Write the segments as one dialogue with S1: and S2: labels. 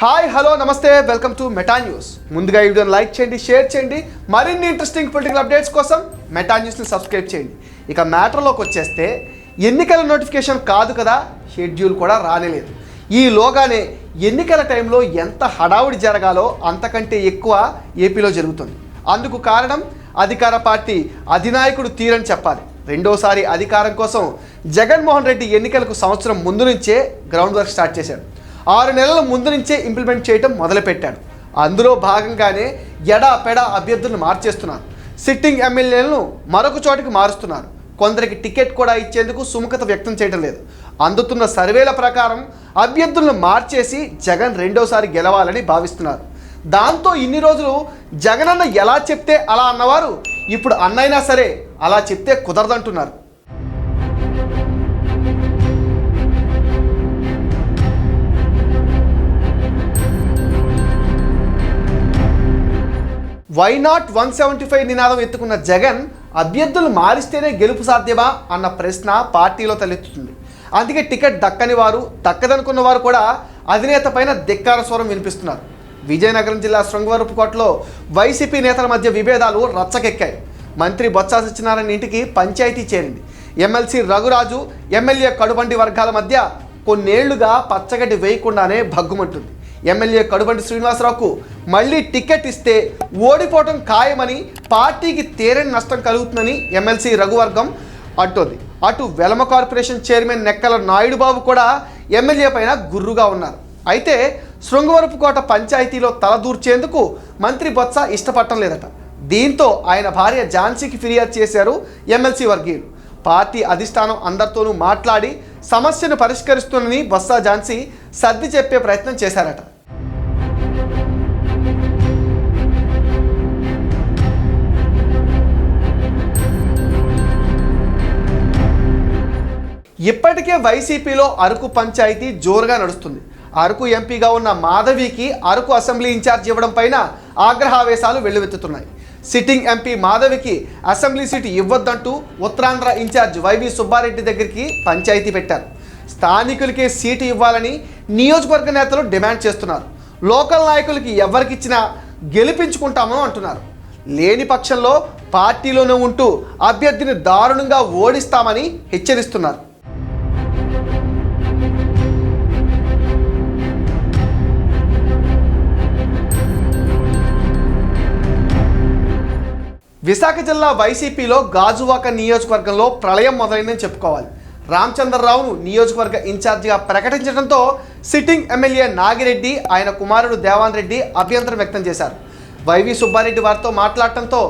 S1: Hi hello నమస్తే welcome to Meta news. ముందుగా ఈ వీడియోని లైక్ చేయండి షేర్ చేయండి. మరిన్ని ఇంట్రెస్టింగ్ పొలిటికల్ అప్డేట్స్ కోసం మెటా న్యూస్ని సబ్స్క్రైబ్ చేయండి. ఇక మ్యాటర్లోకి వచ్చేస్తే ఎన్నికల నోటిఫికేషన్ కాదు కదా షెడ్యూల్ కూడా రానేలేదు. ఈలోగానే ఎన్నికల టైంలో ఎంత హడావుడి జరగాలో అంతకంటే ఎక్కువ ఏపీలో జరుగుతుంది. అందుకు కారణం అధికార పార్టీ అధినాయకుడు తీరని చెప్పాలి. రెండోసారి అధికారం కోసం జగన్మోహన్ రెడ్డి ఎన్నికలకు సంవత్సరం ముందు నుంచే గ్రౌండ్ వర్క్ స్టార్ట్ చేశాడు. ఆరు నెలల ముందు నుంచే ఇంప్లిమెంట్ చేయడం మొదలుపెట్టాడు. అందులో భాగంగానే ఎడా పెడా అభ్యర్థులను మార్చేస్తున్నారు. సిట్టింగ్ ఎమ్మెల్యేలను మరొక చోటికి మారుస్తున్నారు. కొందరికి టికెట్ కూడా ఇచ్చేందుకు సుముఖత వ్యక్తం చేయడం లేదు. అందుతున్న సర్వేల ప్రకారం అభ్యర్థులను మార్చేసి జగన్ రెండోసారి గెలవాలని భావిస్తున్నారు. దాంతో ఇన్ని రోజులు జగనన్న ఎలా చెప్తే అలా అన్నవారు ఇప్పుడు అన్నైనా సరే అలా చెప్తే కుదరదంటున్నారు. Why not one seventy five నినాదం ఎత్తుకున్న జగన్ అభ్యర్థులు మారిస్తేనే గెలుపు సాధ్యమా అన్న ప్రశ్న పార్టీలో తలెత్తుతుంది. అందుకే టికెట్ దక్కని వారు దక్కదనుకున్న వారు కూడా అధినేత పైన ధిక్కార స్వరం వినిపిస్తున్నారు. విజయనగరం జిల్లా శృంగవరపుకోటలో వైసీపీ నేతల మధ్య విభేదాలు రచ్చకెక్కాయి. మంత్రి బొత్స సత్యనారాయణ ఇంటికి పంచాయతీ చేరింది. ఎమ్మెల్సీ రఘురాజు ఎమ్మెల్యే కడుబండి వర్గాల మధ్య కొన్నేళ్ళుగా పచ్చగడ్డి వేయకుండానే భగ్గుమంటుంది. ఎమ్మెల్యే కడుబండి శ్రీనివాసరావుకు మళ్ళీ టికెట్ ఇస్తే ఓడిపోవటం ఖాయమని పార్టీకి తేరని నష్టం కలుగుతుందని ఎమ్మెల్సీ రఘువర్గం అంటోంది. అటు వెలమ కార్పొరేషన్ చైర్మన్ నెక్కల నాయుడు బాబు కూడా ఎమ్మెల్యే పైన గుర్రుగా ఉన్నారు. అయితే శృంగవరపుకోట పంచాయతీలో తలదూర్చేందుకు మంత్రి బొత్స ఇష్టపడటం లేదట. దీంతో ఆయన భార్య ఝాన్సీకి ఫిర్యాదు చేశారు ఎమ్మెల్సీ వర్గీయులు. పార్టీ అధిష్టానం అందరితోనూ మాట్లాడి సమస్యను పరిష్కరిస్తుందని బొత్స ఝాన్సీ సర్ది చెప్పే ప్రయత్నం చేశారట. ఇప్పటికే వైసీపీలో అరకు పంచాయతీ జోరుగా నడుస్తుంది. అరకు ఎంపీగా ఉన్న మాధవికి అరకు అసెంబ్లీ ఇన్ఛార్జ్ ఇవ్వడం పైన ఆగ్రహావేశాలు వెల్లువెత్తుతున్నాయి. సిట్టింగ్ ఎంపీ మాధవికి అసెంబ్లీ సీటు ఇవ్వద్దంటూ ఉత్తరాంధ్ర ఇన్ఛార్జ్ వైవి సుబ్బారెడ్డి దగ్గరికి పంచాయతీ పెట్టారు. స్థానికులకే సీటు ఇవ్వాలని నియోజకవర్గ నేతలు డిమాండ్ చేస్తున్నారు. లోకల్ నాయకులకి ఎవరికిచ్చినా గెలిపించుకుంటామో అంటున్నారు. లేని పక్షంలో పార్టీలోనే ఉంటూ అభ్యర్థిని దారుణంగా ఓడిస్తామని హెచ్చరిస్తున్నారు. విశాఖ జిల్లా వైసీపీలో గాజువాక నియోజకవర్గంలో ప్రళయం మొదలైందని చెప్పుకోవాలి. రామచంద్రరావును నియోజకవర్గ ఇన్ఛార్జిగా ప్రకటించడంతో సిట్టింగ్ ఎమ్మెల్యే నాగిరెడ్డి ఆయన కుమారుడు దేవాన్ రెడ్డి అభ్యంతరం వ్యక్తం చేశారు. వైవి సుబ్బారెడ్డి వారితో మాట్లాడటంతో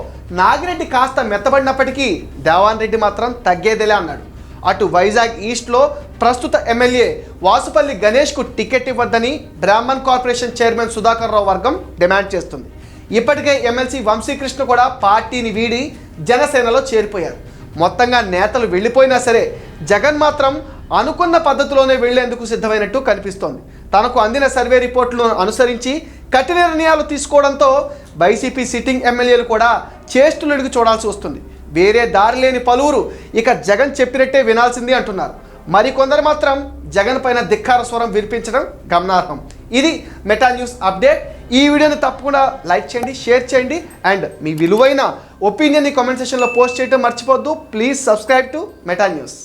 S1: నాగిరెడ్డి కాస్త మెత్తబడినప్పటికీ దేవాన్ రెడ్డి మాత్రం తగ్గేదేలే అన్నాడు. అటు వైజాగ్ ఈస్ట్లో ప్రస్తుత ఎమ్మెల్యే వాసుపల్లి గణేష్కు టికెట్ ఇవ్వద్దని బ్రాహ్మణ్ కార్పొరేషన్ చైర్మన్ సుధాకర్ రావు వర్గం డిమాండ్ చేస్తుంది. ఇప్పటికే ఎమ్మెల్సీ వంశీకృష్ణ కూడా పార్టీని వీడి జనసేనలో చేరిపోయారు. మొత్తంగా నేతలు వెళ్ళిపోయినా సరే జగన్ మాత్రం అనుకున్న పద్ధతిలోనే వెళ్ళేందుకు సిద్ధమైనట్టు కనిపిస్తోంది. తనకు అందిన సర్వే రిపోర్టులను అనుసరించి కఠిన నిర్ణయాలు తీసుకోవడంతో వైసీపీ సిట్టింగ్ ఎమ్మెల్యేలు కూడా చేష్టులడిగి చూడాల్సి వస్తుంది. వేరే దారి లేని పలువురు ఇక జగన్ చెప్పినట్టే వినాల్సింది అంటున్నారు. మరికొందరు మాత్రం జగన్ పైన ధిక్కార స్వరం వినిపించడం గమనార్హం. ఇది మెటా న్యూస్ అప్డేట్. ఈ వీడియోని తప్పకుండా లైక్ చేయండి షేర్ చేయండి అండ్ మీ విలువైన ఒపీనియన్ని కామెంట్ సెక్షన్లో పోస్ట్ చేయడం మర్చిపోద్దు please subscribe to Meta news.